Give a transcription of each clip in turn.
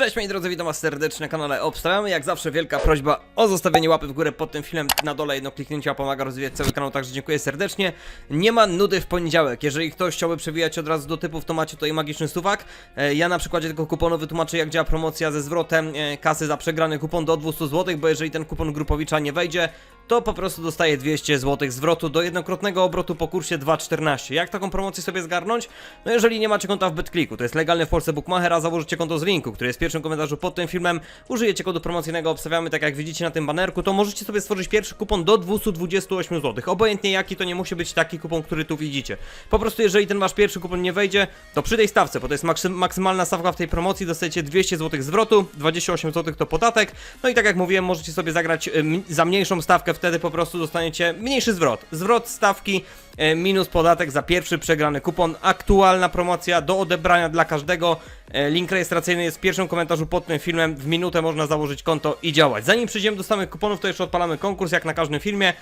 Cześć moi drodzy, witam was serdecznie na kanale Obstawiamy. Jak zawsze wielka prośba o zostawienie łapy w górę pod tym filmem. Na dole jedno kliknięcie pomaga rozwijać cały kanał, także dziękuję serdecznie. Nie ma nudy w poniedziałek. Jeżeli ktoś chciałby przewijać od razu do typów, to macie tutaj magiczny suwak. E, Ja na przykładzie tego kuponu wytłumaczę jak działa promocja ze zwrotem e, kasy za przegrany kupon do 200 zł, bo jeżeli ten kupon grupowicza nie wejdzie, to po prostu dostaje 200 zł zwrotu do jednokrotnego obrotu po kursie 2.14. Jak taką promocję sobie zgarnąć? No jeżeli nie macie konta w BetClicku, to jest legalny w Polsce Bookmacher, a założycie konto z linku, który jest w pierwszym komentarzu pod tym filmem, użyjecie kodu promocyjnego, obstawiamy tak jak widzicie na tym banerku, to możecie sobie stworzyć pierwszy kupon do 228 zł. Obojętnie jaki, to nie musi być taki kupon, który tu widzicie. Po prostu jeżeli ten wasz pierwszy kupon nie wejdzie, to przy tej stawce, bo to jest maksym, maksymalna stawka w tej promocji, dostajecie 200 zł zwrotu, 28 zł to podatek, no i tak jak mówiłem, możecie sobie zagrać za mniejszą stawkę, wtedy po prostu dostaniecie mniejszy zwrot. Zwrot stawki e, minus podatek za pierwszy przegrany kupon. Aktualna promocja do odebrania dla każdego. E, Link rejestracyjny jest w pierwszym komentarzu pod tym filmem. W minutę można założyć konto i działać. Zanim przejdziemy do samych kuponów, to jeszcze odpalamy konkurs, jak na każdym filmie.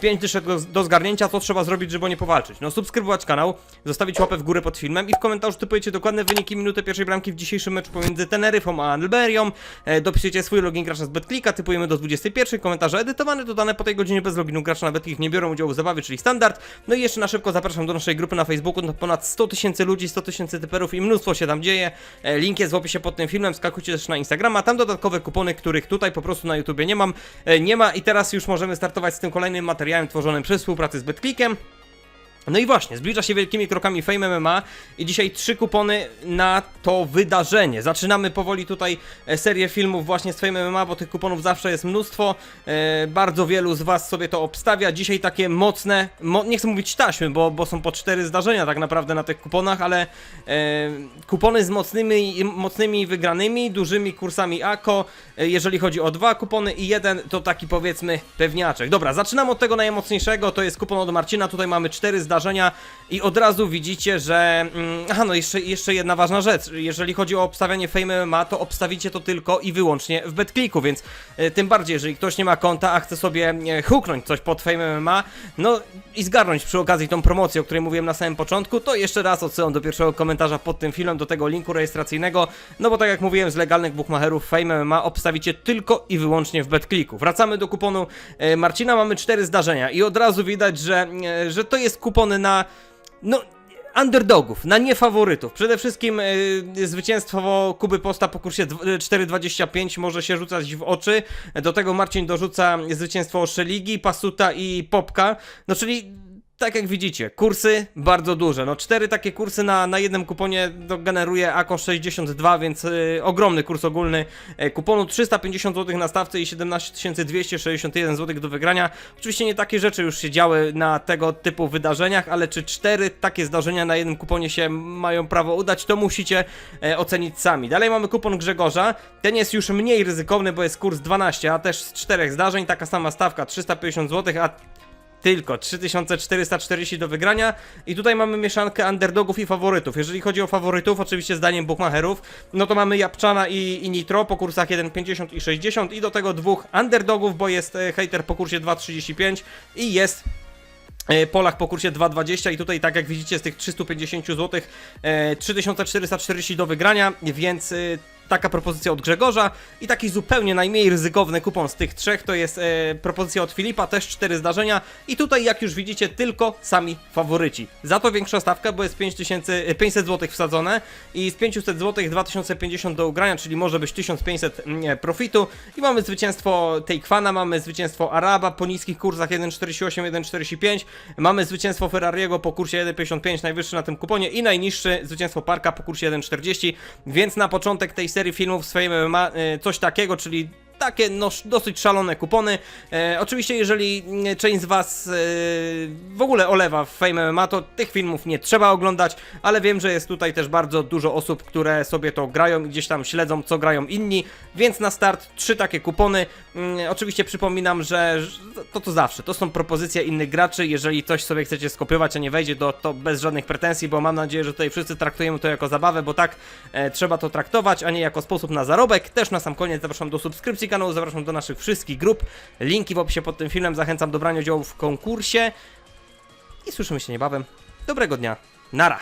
5 dyszek do, do zgarnięcia. Co trzeba zrobić, żeby nie powalczyć? No subskrybować kanał, zostawić łapę w górę pod filmem i w komentarzu typujecie dokładne wyniki minuty pierwszej bramki w dzisiejszym meczu pomiędzy Teneryfą a Alberią. E, Dopisujecie swój login gracza z BetClicka, typujemy do 21. Komentarze edytowane, dodane po tej godzinie bez loginu gracza na BetClick nie biorą udziału w zabawie, czyli standard. No i jeszcze na szybko zapraszam do naszej grupy na Facebooku, to ponad 100 tysięcy ludzi, 100 tysięcy typerów i mnóstwo się tam dzieje. E, Link jest w opisie pod tym filmem, skakujcie też na Instagrama, tam dodatkowe kupony, których tutaj po prostu na YouTubie nie mam. E, Nie ma i teraz już możemy startować z tym kolejnym materiałem tworzonym przy współpracy z BetClickiem. No i właśnie, zbliża się wielkimi krokami Fame MMA i dzisiaj trzy kupony na to wydarzenie. Zaczynamy powoli tutaj e, serię filmów właśnie z Fame MMA, bo tych kuponów zawsze jest mnóstwo. E, bardzo wielu z Was sobie to obstawia. Dzisiaj takie mocne, mo nie chcę mówić taśmy, bo, bo są po cztery zdarzenia tak naprawdę na tych kuponach, ale e, kupony z mocnymi, mocnymi wygranymi, dużymi kursami AKO. E, jeżeli chodzi o dwa kupony i jeden, to taki powiedzmy pewniaczek. Dobra, zaczynamy od tego najmocniejszego, to jest kupon od Marcina. Tutaj mamy cztery zdarzenia i od razu widzicie, że... Mm, aha, no jeszcze, jeszcze jedna ważna rzecz. Jeżeli chodzi o obstawianie Fame MMA, to obstawicie to tylko i wyłącznie w BetClicku, więc e, tym bardziej, jeżeli ktoś nie ma konta, a chce sobie e, huknąć coś pod Fame MMA, no i zgarnąć przy okazji tą promocję, o której mówiłem na samym początku, to jeszcze raz odsyłam do pierwszego komentarza pod tym filmem, do tego linku rejestracyjnego, no bo tak jak mówiłem, z legalnych bookmacherów Fame MMA obstawicie tylko i wyłącznie w BetClicku. Wracamy do kuponu e, Marcina, mamy cztery zdarzenia i od razu widać, że, e, że to jest kupony na... no underdogów, na niefaworytów. Przede wszystkim y, zwycięstwo Kuby Posta po kursie dw- y, 4,25 może się rzucać w oczy. Do tego Marcin dorzuca zwycięstwo Szeligi, Pasuta i Popka. No czyli tak jak widzicie, kursy bardzo duże. No cztery takie kursy na, na jednym kuponie to generuje AKO 62, więc y, ogromny kurs ogólny e, kuponu 350 zł na stawce i 17 261 zł do wygrania. Oczywiście nie takie rzeczy już się działy na tego typu wydarzeniach, ale czy cztery takie zdarzenia na jednym kuponie się mają prawo udać, to musicie e, ocenić sami. Dalej mamy kupon Grzegorza. Ten jest już mniej ryzykowny, bo jest kurs 12, a też z czterech zdarzeń, taka sama stawka 350 zł, a tylko 3440 do wygrania. I tutaj mamy mieszankę underdogów i faworytów. Jeżeli chodzi o faworytów, oczywiście zdaniem bookmacherów, no to mamy Japczana i, i Nitro po kursach 1,50 i 60 i do tego dwóch underdogów, bo jest e, hater po kursie 2,35 i jest e, Polak po kursie 2,20 i tutaj tak jak widzicie z tych 350 zł e, 3440 do wygrania, więc e, taka propozycja od Grzegorza i taki zupełnie najmniej ryzykowny kupon z tych trzech to jest e, propozycja od Filipa, też cztery zdarzenia i tutaj jak już widzicie tylko sami faworyci. Za to większa stawka, bo jest 5000, e, 500 zł wsadzone i z 500 zł 2050 do ugrania, czyli może być 1500 mm, profitu i mamy zwycięstwo Tejkwana, mamy zwycięstwo Araba po niskich kursach 1,48, 1,45, mamy zwycięstwo Ferrariego po kursie 1,55 najwyższy na tym kuponie i najniższy zwycięstwo Parka po kursie 1,40, więc na początek tej serii filmów swojej MMA e, coś takiego, czyli takie no, dosyć szalone kupony. E, oczywiście, jeżeli część z Was e, w ogóle olewa w Fame MMA, to tych filmów nie trzeba oglądać, ale wiem, że jest tutaj też bardzo dużo osób, które sobie to grają i gdzieś tam śledzą, co grają inni, więc na start trzy takie kupony. Mm, oczywiście przypominam, że to to zawsze, to są propozycje innych graczy. Jeżeli coś sobie chcecie skopiować, a nie wejdzie, to, to bez żadnych pretensji, bo mam nadzieję, że tutaj wszyscy traktujemy to jako zabawę, bo tak e, trzeba to traktować, a nie jako sposób na zarobek. Też na sam koniec zapraszam do subskrypcji kanału, zapraszam do naszych wszystkich grup. Linki w opisie pod tym filmem. Zachęcam do brania udziału w konkursie. I słyszymy się niebawem. Dobrego dnia. Nara.